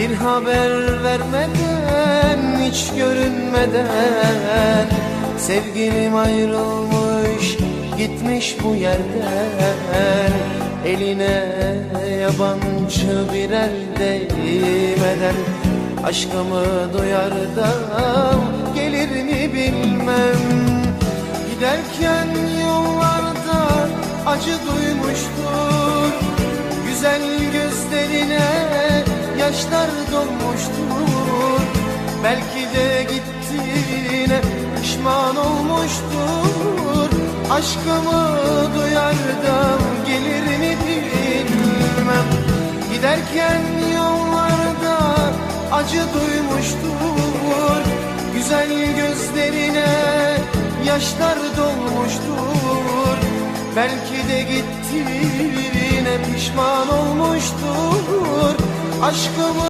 Bir haber vermeden, hiç görünmeden Sevgilim ayrılmış, gitmiş bu yerden Eline yabancı bir el değmeden Aşkımı duyar da gelir mi bilmem Giderken yollarda acı duymuştur yaşlar dolmuştur Belki de gittiğine pişman olmuştur. Aşkımı duyar da gelir mi bilmem. Giderken yollarda acı duymuştur. Güzel gözlerine yaşlar dolmuştur. Belki de gittiğine pişman olmuştur Aşkımı